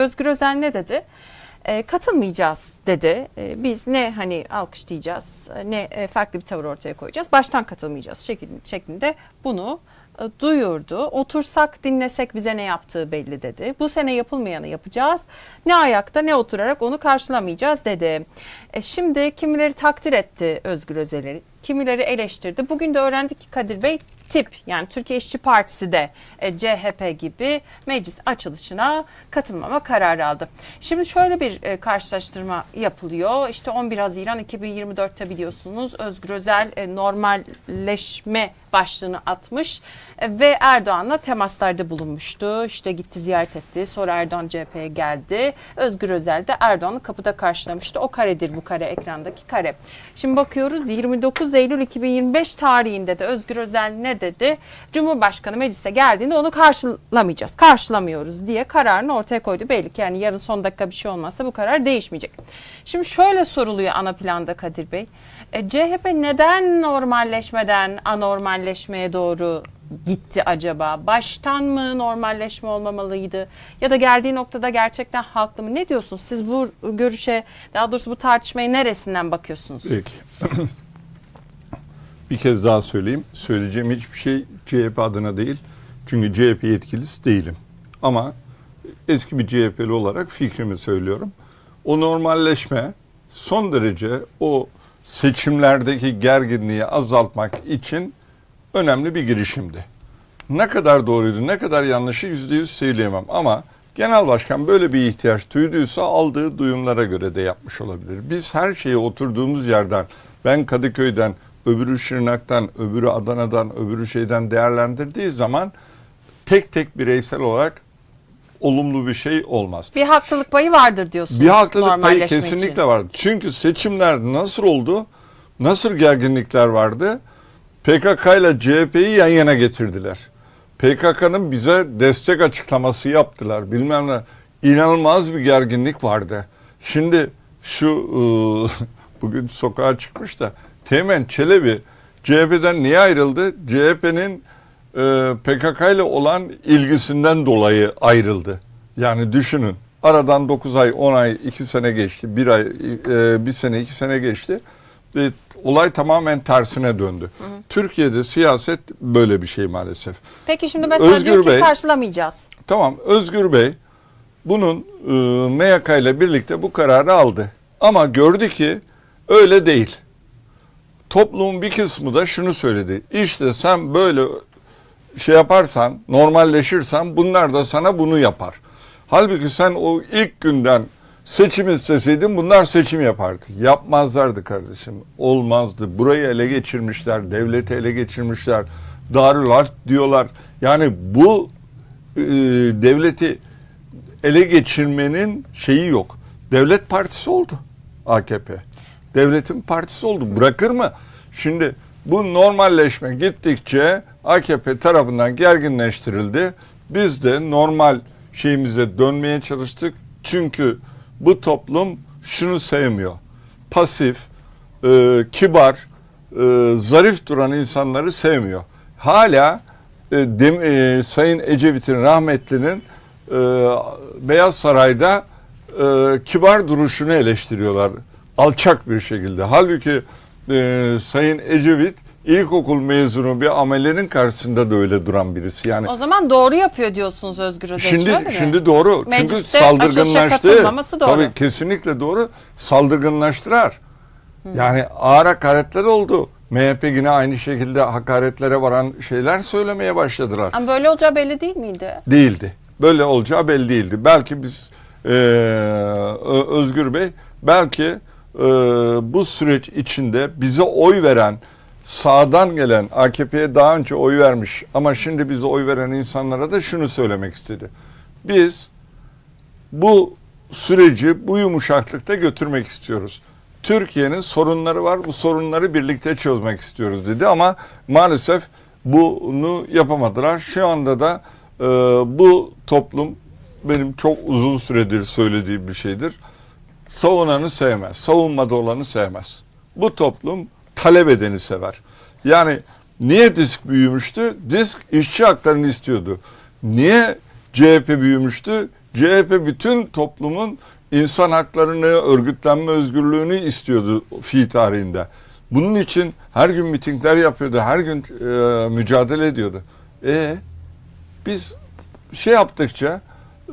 Özgür Özel ne dedi? E, katılmayacağız dedi. E, biz ne hani alkışlayacağız ne e, farklı bir tavır ortaya koyacağız. Baştan katılmayacağız şeklinde, şeklinde bunu e, duyurdu. Otursak dinlesek bize ne yaptığı belli dedi. Bu sene yapılmayanı yapacağız. Ne ayakta ne oturarak onu karşılamayacağız dedi. E, şimdi kimileri takdir etti Özgür Özel'i. Kimileri eleştirdi. Bugün de öğrendik ki Kadir Bey tip yani Türkiye İşçi Partisi de e, CHP gibi meclis açılışına katılmama kararı aldı. Şimdi şöyle bir e, karşılaştırma yapılıyor. İşte 11 Haziran 2024'te biliyorsunuz Özgür Özel e, normalleşme başlığını atmış e, ve Erdoğan'la temaslarda bulunmuştu. İşte gitti ziyaret etti. Sonra Erdoğan CHP'ye geldi. Özgür Özel de Erdoğan'ı kapıda karşılamıştı. O karedir bu kare ekrandaki kare. Şimdi bakıyoruz 29 Eylül 2025 tarihinde de Özgür Özel ne dedi? Cumhurbaşkanı meclise geldiğinde onu karşılamayacağız. Karşılamıyoruz diye kararını ortaya koydu. Belli ki yani yarın son dakika bir şey olmazsa bu karar değişmeyecek. Şimdi şöyle soruluyor ana planda Kadir Bey. E, CHP neden normalleşmeden anormalleşmeye doğru gitti acaba? Baştan mı normalleşme olmamalıydı? Ya da geldiği noktada gerçekten haklı mı? Ne diyorsunuz? Siz bu görüşe, daha doğrusu bu tartışmaya neresinden bakıyorsunuz? Peki. bir kez daha söyleyeyim. Söyleyeceğim hiçbir şey CHP adına değil. Çünkü CHP yetkilisi değilim. Ama eski bir CHP'li olarak fikrimi söylüyorum. O normalleşme son derece o seçimlerdeki gerginliği azaltmak için önemli bir girişimdi. Ne kadar doğruydu, ne kadar yanlışı yüzde yüz söyleyemem ama genel başkan böyle bir ihtiyaç duyduysa aldığı duyumlara göre de yapmış olabilir. Biz her şeyi oturduğumuz yerden, ben Kadıköy'den, öbürü Şırnak'tan, öbürü Adana'dan, öbürü şeyden değerlendirdiği zaman tek tek bireysel olarak olumlu bir şey olmaz. Bir haklılık payı vardır diyorsunuz. Bir haklılık payı kesinlikle için. vardı. Çünkü seçimler nasıl oldu? Nasıl gerginlikler vardı? PKK ile CHP'yi yan yana getirdiler. PKK'nın bize destek açıklaması yaptılar. Bilmem ne. İnanılmaz bir gerginlik vardı. Şimdi şu ıı, bugün sokağa çıkmış da Teğmen Çelebi CHP'den niye ayrıldı? CHP'nin e, PKK ile olan ilgisinden dolayı ayrıldı. Yani düşünün. Aradan 9 ay, 10 ay, 2 sene geçti. 1 ay, 1 sene, 2 sene geçti. Ve olay tamamen tersine döndü. Türkiye'de siyaset böyle bir şey maalesef. Peki şimdi mesela Özgür diyor ki Bey- karşılamayacağız. Tamam Özgür Bey bunun e, MYK ile birlikte bu kararı aldı. Ama gördü ki öyle değil. Toplumun bir kısmı da şunu söyledi. İşte sen böyle şey yaparsan, normalleşirsen bunlar da sana bunu yapar. Halbuki sen o ilk günden seçim isteseydin bunlar seçim yapardı. Yapmazlardı kardeşim. Olmazdı. Burayı ele geçirmişler, devleti ele geçirmişler. Darül Harp diyorlar. Yani bu e, devleti ele geçirmenin şeyi yok. Devlet partisi oldu AKP. Devletin partisi oldu. Bırakır mı? Şimdi bu normalleşme gittikçe AKP tarafından gerginleştirildi. Biz de normal şeyimize dönmeye çalıştık. Çünkü bu toplum şunu sevmiyor. Pasif, e, kibar, e, zarif duran insanları sevmiyor. Hala e, dem, e, Sayın Ecevit'in rahmetlinin e, Beyaz Saray'da e, kibar duruşunu eleştiriyorlar. Alçak bir şekilde. Halbuki e, Sayın Ecevit ilkokul mezunu bir amelenin karşısında da öyle duran birisi. Yani O zaman doğru yapıyor diyorsunuz Özgür Özel. Şimdi öyle mi? şimdi doğru. Çünkü Mecliste açılışa saldırganlaştı. katılmaması doğru. Tabii kesinlikle doğru. Saldırganlaştırar. Yani ağır hakaretler oldu. MHP yine aynı şekilde hakaretlere varan şeyler söylemeye başladılar. Ama böyle olacağı belli değil miydi? Değildi. Böyle olacağı belli değildi. Belki biz eee, Ö- Özgür Bey belki eee, bu süreç içinde bize oy veren sağdan gelen AKP'ye daha önce oy vermiş ama şimdi bize oy veren insanlara da şunu söylemek istedi. Biz bu süreci bu yumuşaklıkta götürmek istiyoruz. Türkiye'nin sorunları var. Bu sorunları birlikte çözmek istiyoruz dedi ama maalesef bunu yapamadılar. Şu anda da e, bu toplum benim çok uzun süredir söylediğim bir şeydir. Savunanı sevmez. Savunmada olanı sevmez. Bu toplum talep edeni sever. Yani niye disk büyümüştü? Disk işçi haklarını istiyordu. Niye CHP büyümüştü? CHP bütün toplumun insan haklarını, örgütlenme özgürlüğünü istiyordu fi tarihinde. Bunun için her gün mitingler yapıyordu, her gün e, mücadele ediyordu. E biz şey yaptıkça e,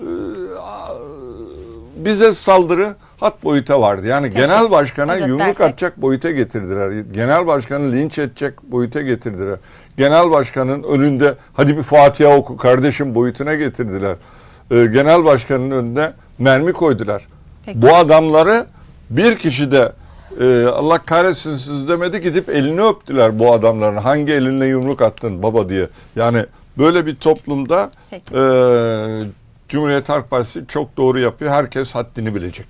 bize saldırı hat boyuta vardı. Yani Peki, genel başkana özetlersek. yumruk atacak boyuta getirdiler. Genel başkanı linç edecek boyuta getirdiler. Genel başkanın önünde hadi bir Fatiha oku kardeşim boyutuna getirdiler. Ee, genel başkanın önüne mermi koydular. Peki. Bu adamları bir kişi de e, Allah kahretsin siz demedi gidip elini öptüler bu adamların. Hangi elinle yumruk attın baba diye. Yani böyle bir toplumda Peki. e, Cumhuriyet Halk Partisi çok doğru yapıyor. Herkes haddini bilecek.